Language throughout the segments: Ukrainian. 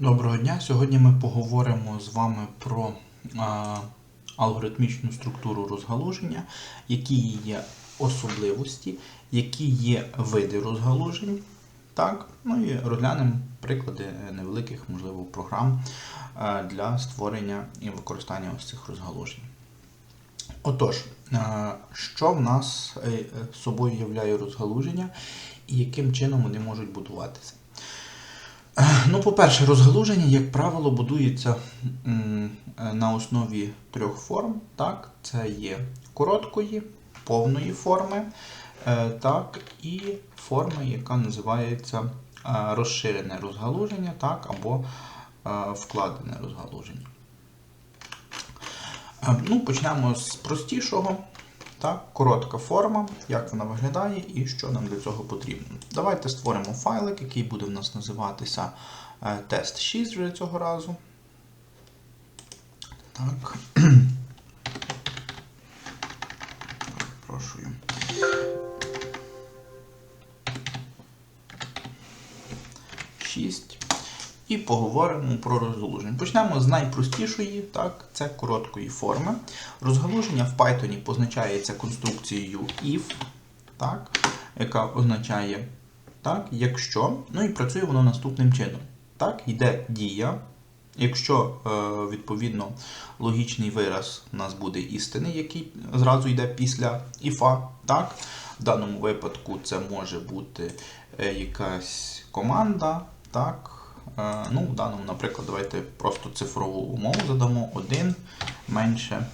Доброго дня. Сьогодні ми поговоримо з вами про алгоритмічну структуру розгалуження, які є особливості, які є види розгалужень. Так? Ну і розглянемо приклади невеликих, можливо, програм для створення і використання ось цих розгалужень. Отож, що в нас е, собою являє розгалуження і яким чином вони можуть будуватися? Ну, по-перше, розгалуження, як правило, будується на основі трьох форм. Так? Це є короткої, повної форми, е, так, і форми, яка називається е, розширене розгалуження, так, або е, вкладене розгалуження. Ну, почнемо з простішого. Так, коротка форма, як вона виглядає і що нам для цього потрібно. Давайте створимо файлик, який буде в нас називатися е, тест 6 вже цього разу. Так. Прошую. Шість. І поговоримо про розгалуження. Почнемо з найпростішої, так, це короткої форми. Розгалуження в Python позначається конструкцією if, так, яка означає так, якщо. Ну і працює воно наступним чином. Так, йде дія. Якщо, е, відповідно, логічний вираз у нас буде істинний, який зразу йде після іфа, так, в даному випадку це може бути е, якась команда, так, Ну, в даному, наприклад, давайте просто цифрову умову задамо 1 менше,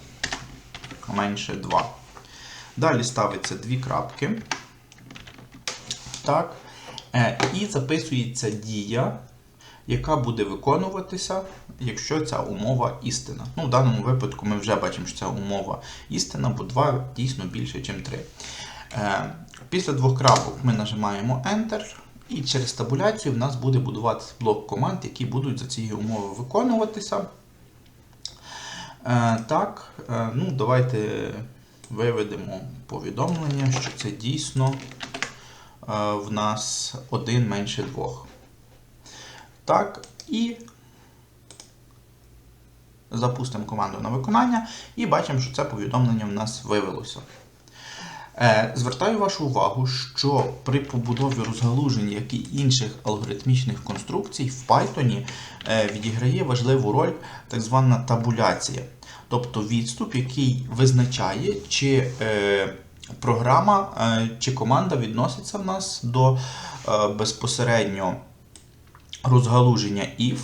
менше 2. Далі ставиться дві крапки. Так. Е, І записується дія, яка буде виконуватися, якщо ця умова істина. Ну, В даному випадку ми вже бачимо, що ця умова істина, бо 2 дійсно більше, ніж 3. Е, Після двох крапок ми нажимаємо Enter. І через табуляцію в нас буде будуватися блок команд, які будуть за цією умовою виконуватися. Е, так, е, ну давайте виведемо повідомлення, що це дійсно е, в нас 1 менше 2. Так, і запустимо команду на виконання і бачимо, що це повідомлення в нас вивелося. Е, Звертаю вашу увагу, що при побудові розгалужень, як і інших алгоритмічних конструкцій, в Python е, відіграє важливу роль так звана табуляція, тобто відступ, який визначає, чи е, програма чи команда відноситься в нас до безпосередньо розгалуження if,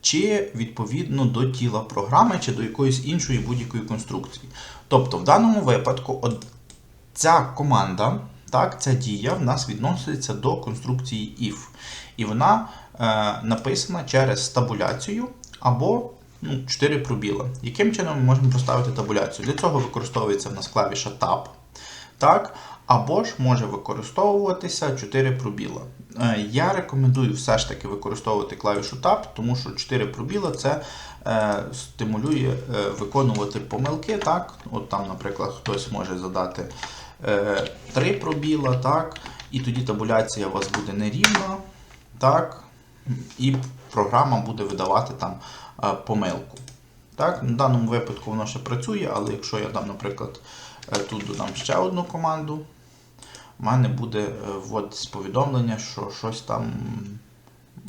чи відповідно до тіла програми, чи до якоїсь іншої будь-якої конструкції. Тобто, в даному випадку, ця команда, так, ця дія в нас відноситься до конструкції if. І вона е, написана через табуляцію або ну, 4 пробіла. Яким чином ми можемо поставити табуляцію? Для цього використовується в нас клавіша Tab. Так, або ж може використовуватися 4 пробіла. Е, Я рекомендую все ж таки використовувати клавішу Tab, тому що 4 пробіла це е, стимулює е, виконувати помилки. Так? От Там, наприклад, хтось може задати е, 3 пробіла, так? і тоді табуляція у вас буде нерівна, так? і програма буде видавати там е, помилку. Так? В даному випадку воно ще працює, але якщо я дам, наприклад, е, тут додам ще одну команду, в мене буде е, повідомлення, що щось там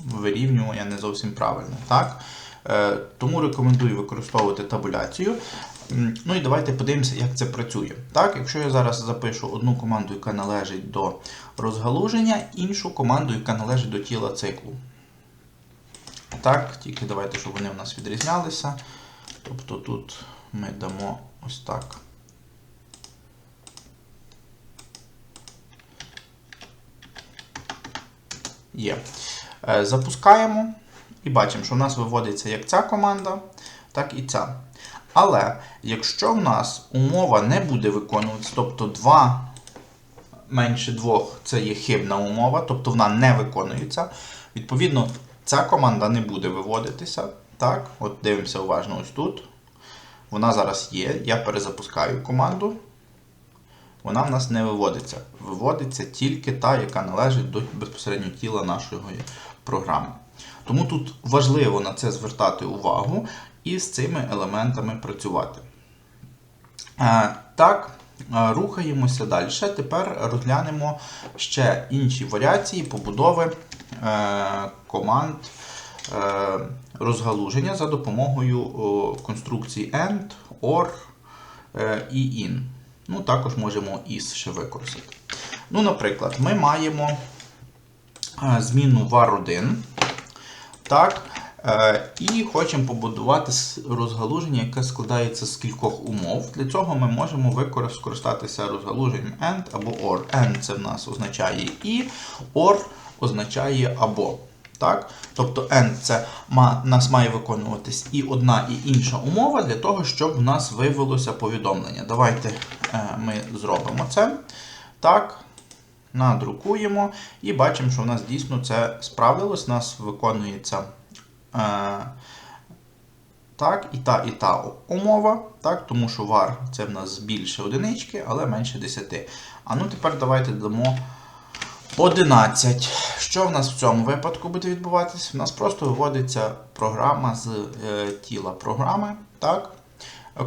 вирівнювання не зовсім правильне. Так? Тому рекомендую використовувати табуляцію. Ну і давайте подивимося, як це працює. Так, Якщо я зараз запишу одну команду, яка належить до розгалуження, іншу команду, яка належить до тіла циклу. Так, тільки давайте, щоб вони у нас відрізнялися. Тобто тут ми дамо ось так. Є. Е, Запускаємо і бачимо, що в нас виводиться як ця команда, так і ця. Але якщо в нас умова не буде виконуватися, тобто 2 менше 2 це є хибна умова, тобто вона не виконується, відповідно, ця команда не буде виводитися. Так, от дивимося уважно ось тут. Вона зараз є. Я перезапускаю команду. Вона в нас не виводиться. Виводиться тільки та, яка належить до безпосередньо тіла нашої програми. Тому тут важливо на це звертати увагу і з цими елементами працювати. Е, Так, е, рухаємося далі. Тепер розглянемо ще інші варіації побудови е, команд розгалуження за допомогою о, конструкцій AND, OR і IN. Ну, також можемо IS ще використати. Ну, наприклад, ми маємо змінну var1. Так, і хочемо побудувати розгалуження, яке складається з кількох умов. Для цього ми можемо використ- скористатися розгалуженням AND або OR. AND це в нас означає і, OR означає або. Так? Тобто AND це ма, нас має виконуватись і одна, і інша умова для того, щоб в нас виявилося повідомлення. Давайте е, ми зробимо це. Так, надрукуємо і бачимо, що в нас дійсно це справилось. У нас виконується е, так, і та, і та умова, так, тому що var це в нас більше одинички, але менше 10. А ну тепер давайте дамо 11. Що в нас в цьому випадку буде відбуватися? У нас просто виводиться програма з е, тіла програми, так,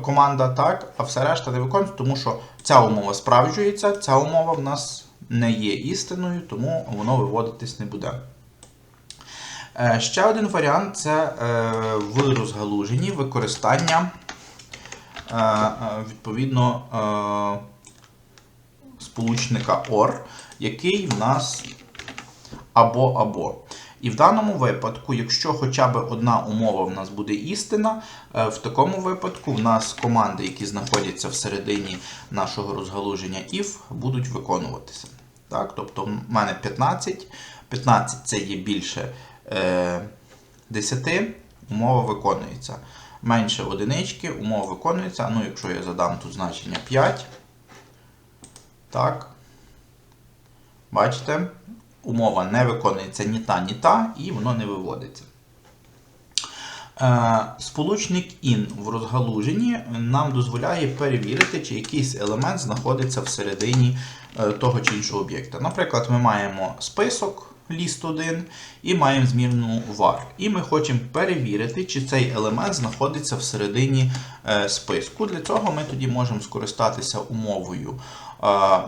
команда, так, а все решта не виконується, тому що ця умова справджується, ця умова в нас не є істиною, тому воно виводитись не буде. Е, Ще один варіант це е, в розгалуженні використання е, відповідно сполучника OR, який в нас або-або. І в даному випадку, якщо хоча б одна умова в нас буде істина, в такому випадку в нас команди, які знаходяться всередині нашого розгалуження if, будуть виконуватися. Так? Тобто в мене 15. 15 це є більше 10, умова виконується. Менше одинички, умова виконується. Ну, якщо я задам тут значення 5. Так. Бачите? Умова не виконується ні та, ні та, і воно не виводиться. Е, Сполучник IN в розгалуженні нам дозволяє перевірити, чи якийсь елемент знаходиться всередині е, того чи іншого об'єкта. Наприклад, ми маємо список list 1 і маємо змірну var. І ми хочемо перевірити, чи цей елемент знаходиться всередині е, списку. Для цього ми тоді можемо скористатися умовою. е,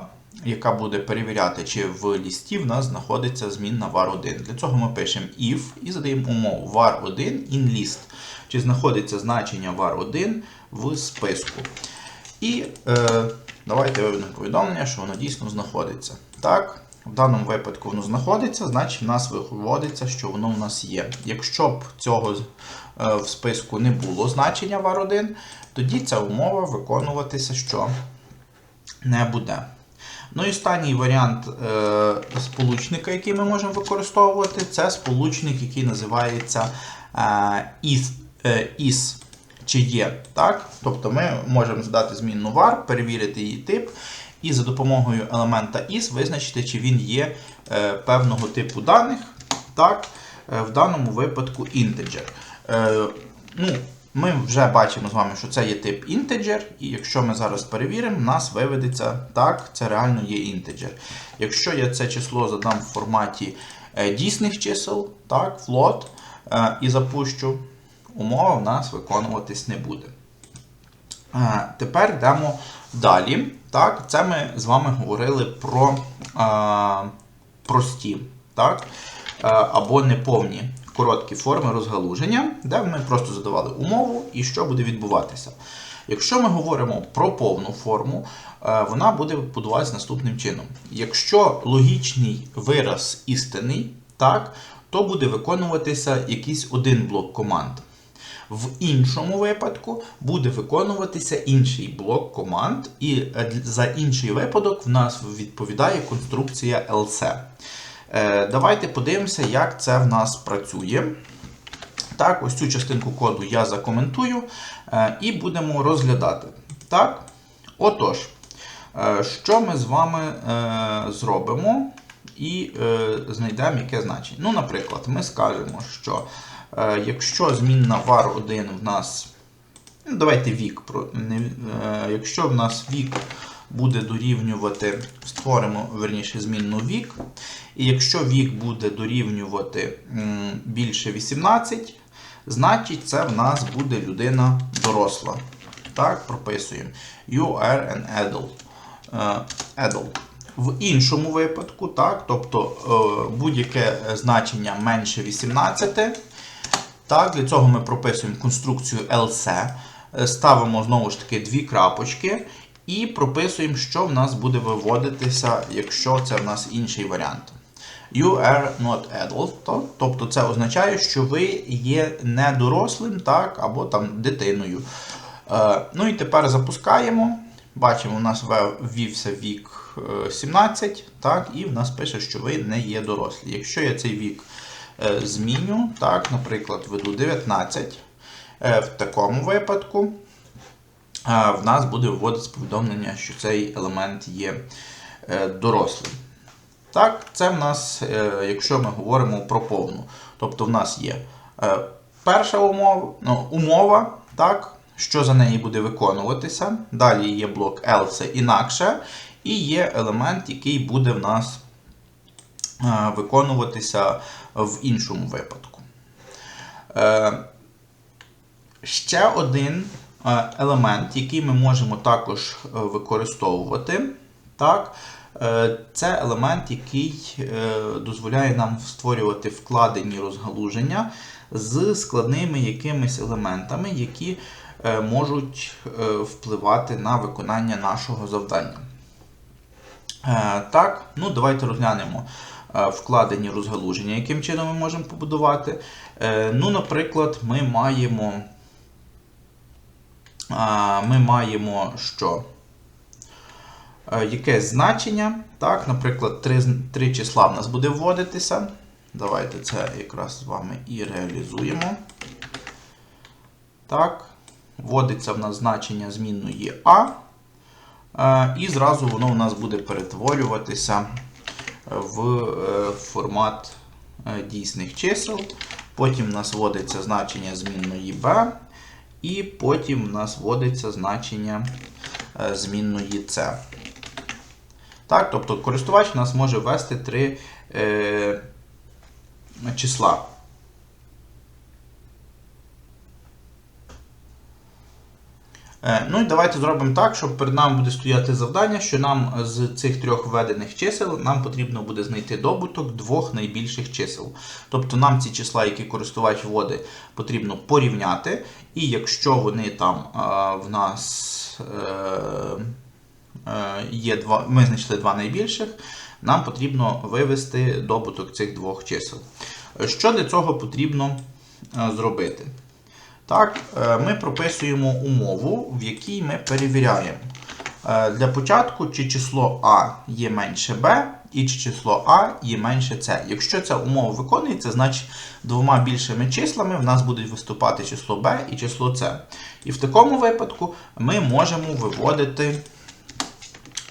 яка буде перевіряти, чи в лісті в нас знаходиться змінна var1. Для цього ми пишемо if і задаємо умову var1 in list, чи знаходиться значення var1 в списку. І е, давайте виведемо повідомлення, що воно дійсно знаходиться. Так, в даному випадку воно знаходиться, значить в нас виводиться, що воно в нас є. Якщо б цього е, в списку не було значення var1, тоді ця умова виконуватися що не буде. Ну і останній варіант е, сполучника, який ми можемо використовувати, це сполучник, який називається е, is, е, is чи є. Так? Тобто ми можемо задати змінну var, перевірити її тип, і за допомогою елемента is визначити, чи він є е, певного типу даних. Так? Е, в даному випадку integer. Е, ну, ми вже бачимо з вами, що це є тип integer, і якщо ми зараз перевіримо, нас виведеться так, це реально є integer. Якщо я це число задам в форматі дійсних чисел, так, е, і запущу, умова в нас виконуватись не буде. Тепер йдемо далі. Так, Це ми з вами говорили про е, прості так, е, або неповні короткі форми розгалуження, де ми просто задавали умову і що буде відбуватися. Якщо ми говоримо про повну форму, вона буде будуватися наступним чином. Якщо логічний вираз істинний, так, то буде виконуватися якийсь один блок команд. В іншому випадку буде виконуватися інший блок команд, і е, за інший випадок в нас відповідає конструкція else. Е, Давайте подивимося, як це в нас працює. Так, ось цю частинку коду я закоментую е, і будемо розглядати. Так, отож, що ми з вами зробимо і знайдемо яке значення. Ну, наприклад, ми скажемо, що якщо змінна var1 в нас, ну, давайте вік, е, якщо в нас вік буде дорівнювати, створимо верніше змінну вік. І якщо вік буде дорівнювати більше 18, значить це в нас буде людина доросла. Так, прописуємо. You are an adult. Е, adult. В іншому випадку, так, тобто е, будь-яке значення менше 18. Так, для цього ми прописуємо конструкцію else, е, ставимо знову ж таки дві крапочки і прописуємо, що в нас буде виводитися, якщо це в нас інший варіант. You are not adult, тобто це означає, що ви є не дорослим, так, або там дитиною. Е, ну і тепер запускаємо. Бачимо, у нас ввівся вік е, 17, так, і в нас пише, що ви не є дорослі. Якщо я цей вік е, зміню, так, наприклад, веду 19, е, в такому випадку е, в нас буде вводитися повідомлення, що цей елемент є е, дорослим. Так, це в нас, е, якщо ми говоримо про повну. Тобто в нас є е, перша умова, ну, умова, так, що за неї буде виконуватися. Далі є блок else інакше, і є елемент, який буде в нас е, виконуватися в іншому випадку. Е, Ще один е, елемент, який ми можемо також е, використовувати, так, це елемент, який дозволяє нам створювати вкладені розгалуження з складними якимись елементами, які можуть впливати на виконання нашого завдання. Так, ну давайте розглянемо вкладені розгалуження, яким чином ми можемо побудувати. Е, Ну, наприклад, ми маємо, ми маємо що? Е, Якесь значення. Так, наприклад, три, три числа в нас буде вводитися. Давайте це якраз з вами і реалізуємо. Так, вводиться в нас значення змінної А. Е, І зразу воно у нас буде перетворюватися в е, формат е, дійсних чисел. Потім в нас вводиться значення змінної b, і потім в нас вводиться значення е, змінної c. Так, тобто користувач у нас може ввести три е, числа. Ну і давайте зробимо так, щоб перед нами буде стояти завдання, що нам з цих трьох введених чисел нам потрібно буде знайти добуток двох найбільших чисел. Тобто нам ці числа, які користувач вводить, потрібно порівняти. І якщо вони там е, в нас е, е, є два, ми знайшли два найбільших, нам потрібно вивести добуток цих двох чисел. Е, Що для цього потрібно е, зробити? Так, е, ми прописуємо умову, в якій ми перевіряємо. Е, Для початку, чи число А є менше Б, і чи число А є менше С. Якщо ця умова виконується, значить двома більшими числами в нас будуть виступати число Б і число С. І в такому випадку ми можемо виводити,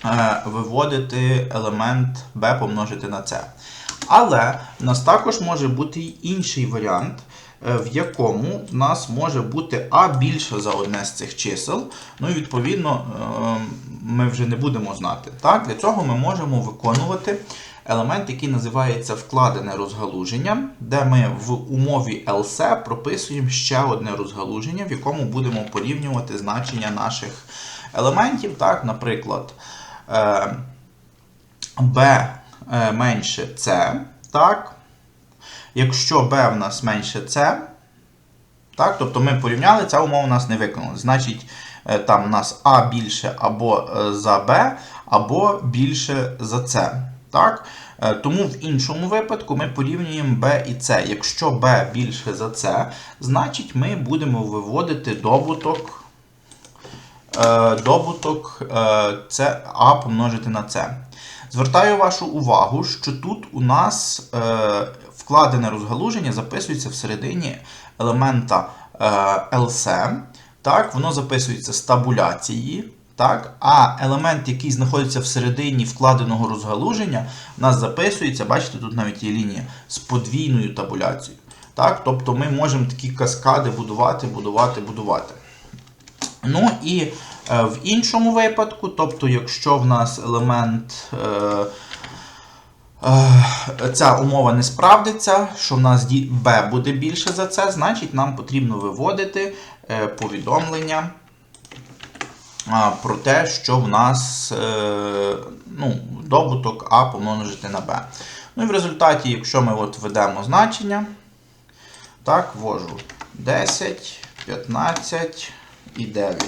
е, виводити елемент B помножити на С. Але в нас також може бути й інший варіант, в якому в нас може бути А більше за одне з цих чисел. Ну і відповідно е, ми вже не будемо знати. Так? Для цього ми можемо виконувати елемент, який називається вкладене розгалуження, де ми в умові else прописуємо ще одне розгалуження, в якому будемо порівнювати значення наших елементів. Так? Наприклад, е, b е, менше c, так? Якщо b в нас менше c, так, тобто ми порівняли, ця умова у нас не виконала. Значить, е, там у нас А більше або е, за b, або більше за c. Так? Е, Тому в іншому випадку ми порівнюємо b і c. Якщо b більше за c, значить ми будемо виводити добуток добуток е, А помножити на С. Звертаю вашу увагу, що тут у нас вкладене розгалуження записується всередині елемента е, LC. Так, воно записується з табуляції. Так, а елемент, який знаходиться всередині вкладеного розгалуження, у нас записується, бачите, тут навіть є лінія з подвійною табуляцією. Так, тобто ми можемо такі каскади будувати, будувати, будувати. Ну і е, в іншому випадку, тобто, якщо в нас елемент. Е, Ця умова не справдиться, що в нас b буде більше за це, значить нам потрібно виводити е, повідомлення про те, що в нас е, ну, добуток А помножити на b. Ну і в результаті, якщо ми от введемо значення, так, ввожу 10, 15 і 9.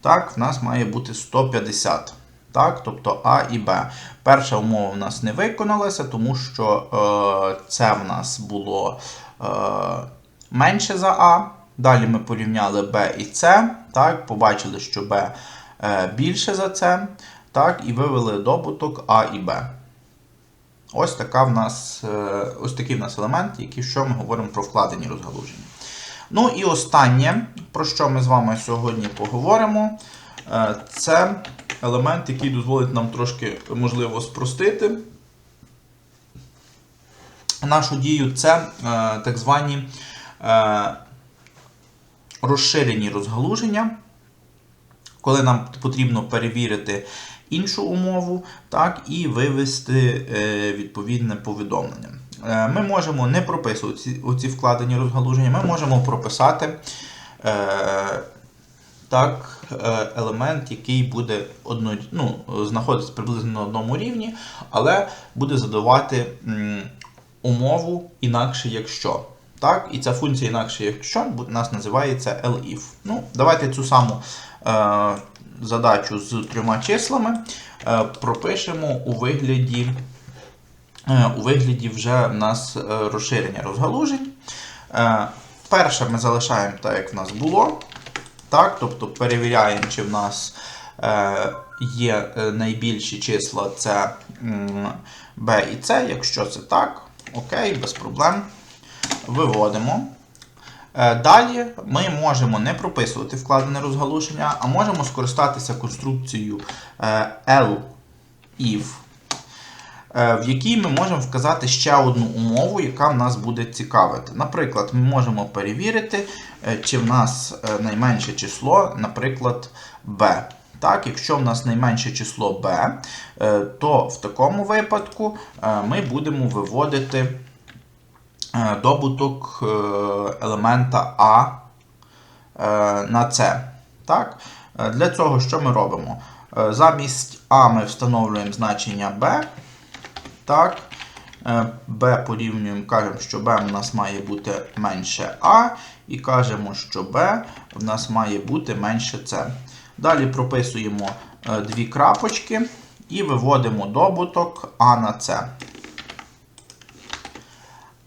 Так, в нас має бути 150. Так, тобто А і Б. Перша умова в нас не виконалася, тому що е, це в нас було е, менше за А. Далі ми порівняли Б і С. Так, побачили, що Б е, більше за С. Так, і вивели добуток А і Б. Ось така в нас, е, ось такий в нас елемент, який що ми говоримо про вкладені розгалуження. Ну і останнє, про що ми з вами сьогодні поговоримо, е, це елемент, який дозволить нам трошки, можливо, спростити нашу дію. Це е, так звані е, розширені розгалуження, коли нам потрібно перевірити іншу умову, так, і вивести е, відповідне повідомлення. Ми можемо не прописувати ці, оці вкладені розгалуження, ми можемо прописати так, елемент, який буде одно, ну, знаходиться приблизно на одному рівні, але буде задавати умову інакше, якщо. Так, і ця функція інакше, якщо у нас називається elif. Ну, давайте цю саму е, задачу з трьома числами е, пропишемо у вигляді, е, у вигляді вже в нас е, розширення розгалужень. Е, перше ми залишаємо так, як в нас було. Так, тобто перевіряємо, чи в нас е, є е, найбільші числа це b і c. Якщо це так, окей, без проблем. Виводимо. Е, Далі ми можемо не прописувати вкладене розгалуження, а можемо скористатися конструкцією L-if, е, в якій ми можемо вказати ще одну умову, яка в нас буде цікавити. Наприклад, ми можемо перевірити, е, чи в нас е, найменше число, наприклад, b. Так, якщо в нас найменше число b, е, то в такому випадку е, ми будемо виводити е, добуток е, елемента А е, на С. Так? Е, Для цього що ми робимо? Е, Замість А ми встановлюємо значення b. Так. Е, b порівнюємо, кажемо, що b у нас має бути менше А, і кажемо, що b в нас має бути менше С. Далі прописуємо е, дві крапочки і виводимо добуток А на С.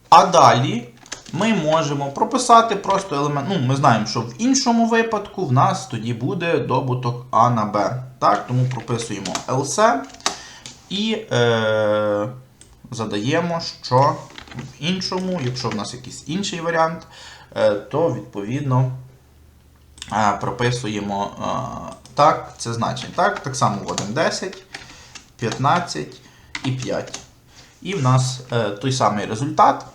А далі ми можемо прописати просто елемент. Ну, ми знаємо, що в іншому випадку в нас тоді буде добуток А на Б. Так, тому прописуємо else і е, задаємо, що в іншому, якщо в нас якийсь інший варіант, е, то відповідно е, прописуємо е, так, це значення. Так, так само вводимо 10, 15 і 5. І в нас е, той самий результат.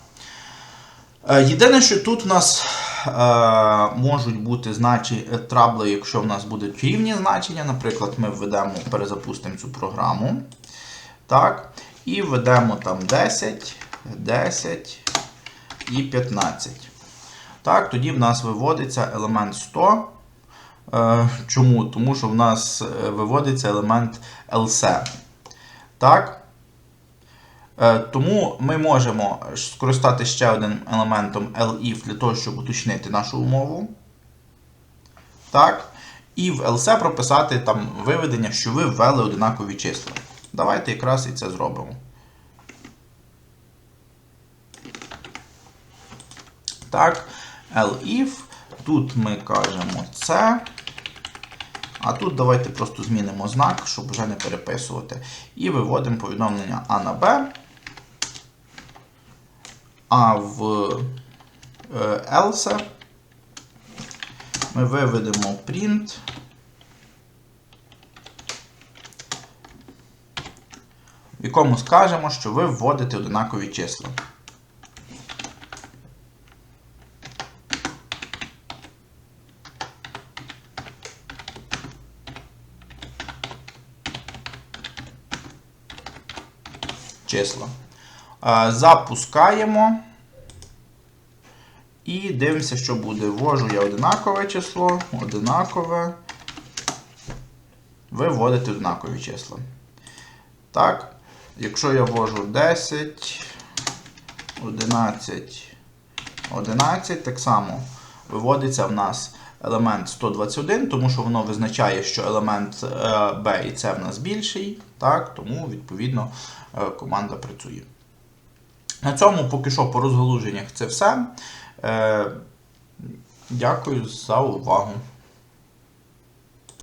Е, Єдине, що тут в нас е, можуть бути значі, е, трабли, якщо в нас будуть рівні значення. Наприклад, ми введемо, перезапустимо цю програму. Так, і введемо там 10, 10 і 15. Так, тоді в нас виводиться елемент 100. Е, чому? Тому що в нас е, виводиться елемент else. Так. Е, Тому ми можемо скористати ще одним елементом elif для того, щоб уточнити нашу умову. Так. І в else прописати там виведення, що ви ввели одинакові числа. Давайте якраз і це зробимо. Так, elif. Тут ми кажемо це. А тут давайте просто змінимо знак, щоб вже не переписувати. І виводимо повідомлення А на Б. А в е, else ми виведемо print. в якому скажемо, що ви вводите однакові числа. Числа. Запускаємо. І дивимося, що буде. Ввожу я одинакове число, одинакове. Ви вводите однакові числа. Так, Якщо я ввожу 10, 11, 11, так само виводиться в нас елемент 121, тому що воно визначає, що елемент е, B і C в нас більший. Так, тому, відповідно, е, команда працює. На цьому поки що по розгалуженнях це все. Е, Дякую за увагу.